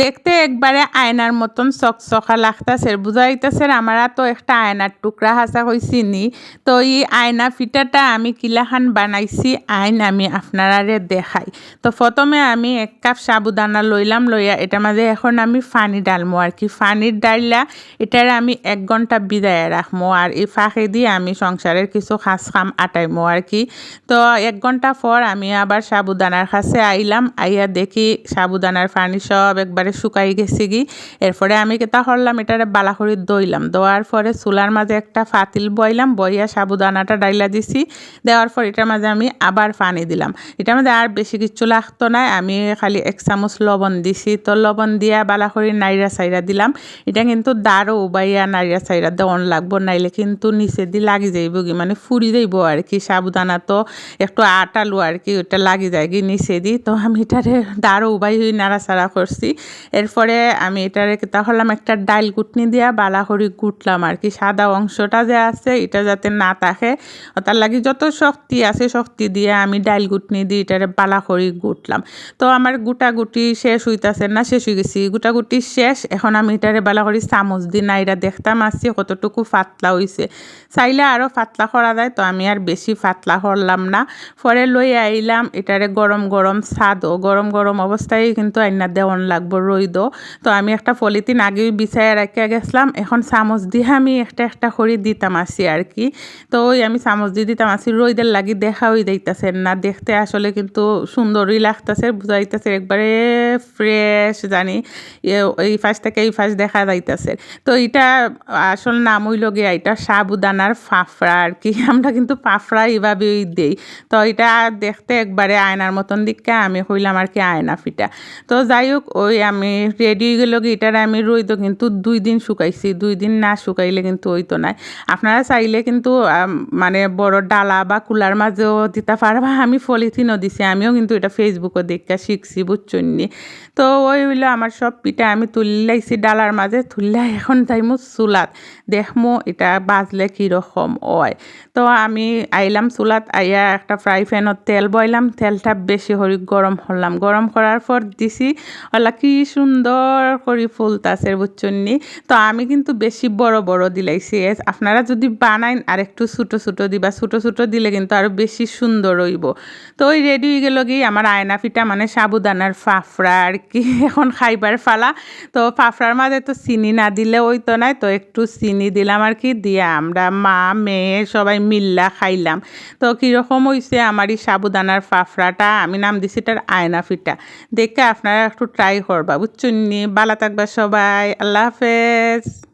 দেখতে একবারে আয়নার মতন চকচকা লাগতাছে। বুঝাইতেছে আমরা তো একটা আয়নার টুকরা হাসা হয়েছি নি তো এই আয়না ফিটাটা আমি কিলাখান বানাইছি, আইন আমি আপনারারে দেখাই। তো প্রথমে আমি এক কাপ সাবুদানা লইলাম, লইয়া এটা মাঝে এখন আমি ফানি ডালমো। আর কি ফানির ডাইলা, এটার আমি এক ঘণ্টা বিদায় রাখব আর এই ফাঁকে দিয়ে আমি সংসারের কিছু খাস খাম আটাইমো। আর কি, তো এক ঘণ্টা পর আমি আবার সাবুদানার কাছে আইলাম, আইয়া দেখি সাবুদানার ফানি সব একবারে শুকাই গেছে গি। এরপরে আমি কেতা করলাম এটারে বালা দইলাম। দেওয়ার পরে চুলার মাঝে একটা ফাতিল বইলাম, বইয়া সাবুদানাটা ডাইলা দিছি। দেওয়ার পর এটার মাঝে আমি আবার পানি দিলাম। এটার মধ্যে আর বেশি কিছু লাগতো না, আমি খালি এক চামচ লবণ দিছি। তো লবণ দিয়া বালা নাইরা সাইরা দিলাম। এটা কিন্তু দাঁড়ও উবাইয়া নাইরা সাইরা দেওয়ান লাগবো, নাইলে কিন্তু নিচে দিয়ে লাগি যাইব কি মানে ফুরি যাইব আর কি, সাবুদানা তো একটু আটালু আর কি ওটা লাগি যায় কি নিচে দি। তো আমি এটারে দাঁড়ও উবাই হয়ে নাড়াচাড়া করছি। এরপরে আমি এটারে কেতা হলাম একটা ডাইল গুটনি দিয়া বালা করি গুটলাম আর কি। সাদা অংশটা যে আছে, এটা যাতে না থাকে তার লাগি যত শক্তি আছে শক্তি দিয়ে আমি ডাইল গুটনি দিয়ে এটারে বালা করি গুটলাম তো আমার গুটা গুটি শেষ হইতাছে না, শেষ হয়ে গেছি। গুটা গুটি শেষ, এখন আমি এটারে বালা করি চামচ দি না এটা দেখতাম, আসছি কতটুকু ফাতলা হইছে। চাইলে আরও ফাতলা করা যায়, তো আমি আর বেশি ফাতলা করলাম না। পরে লই আইলাম, এটারে গরম গরম স্বাদও গরম গরম অবস্থায় কিন্তু আইনা দেওয়ান লাগবো। রইদ। তো আমি একটা পলিথিন আগেই বিছাইয়া রাখিয়া গেছিলাম। এখন চামচ দিয়ে আমি একটা একটা করে দিতাম আসি আর কি তো ওই আমি চামচ দিয়ে দিতাম আসি রইদের লাগি দেখা হয়ে না। দেখতে আসলে কিন্তু সুন্দরই লাগতেছে, বুঝাইতেছে একবারে ফ্রেশ জানি। এই ফাঁস থেকে এই ফাঁস দেখা যাইতেছে। তো এটা আসল নাম হইল গিয়া এটা সাবুদানার ফাফড়া আর কি আমরা কিন্তু ফাফড়া এইভাবেই দেই। তো এটা দেখতে একবারে আয়নার মতন দিককে আমি হইলাম আর কি আয়না ফিটা। তো যাই হোক, ওই আমি রেডি হয়ে গেল এটার আমি রইতো কিন্তু দুই দিন শুকাইছি। দুই দিন না শুকাইলে কিন্তু হইতো নাই। আপনারা চাইলে কিন্তু মানে বড় ডালা বা কুলার মাঝেও দিতে পারবা। আমি পলিথিনও দিছি, আমিও কিন্তু এটা ফেসবুকে দেখে শিখছি বুঝছন্নি তো ওই হইল আমার সব পিঠা, আমি তুললাইছি ডালার মাঝে তুললে এখন যাইমু চুলাত। দেখমো এটা বাজলে কীরকম হয়। তো আমি আইলাম চুলাত, আইয়া একটা ফ্রাই প্যানত তেল বইলাম, তেলটা বেশি হরি গরম হলাম। গরম করার পর দিছি ওলা কি সুন্দর করে ফুলতাছে বুঝছন্নি তো আমি কিন্তু বেশি বড় বড় দিলাইছি আপনারা যদি বানাইন আর একটু ছোটো ছোটো দিবা, ছোটো ছোটো দিলে কিন্তু আরও বেশি সুন্দর হইব। তো ওই রেডি হয়ে গেল কি, আমার আয়না পিঠা মানে সাবুদানার ফাফড়া আর কি, এখন খাইবার ফালা। তো ফাফড়ার মাঝে তো চিনি না দিলে ওই তো নাই তো একটু চিনি দিলাম আর কি, দিয়ে আমরা মা, মেয়ে সবাই মিল্লা খাইলাম। তো কীরকম হয়েছে আমার এই সাবুদানার ফাফড়াটা, আমি নাম দিছি এটার আয়না ফিটা। দেখে আপনারা একটু ট্রাই করবা বুঝছেন বালা থাকবা সবাই। আল্লাহ হাফেজ।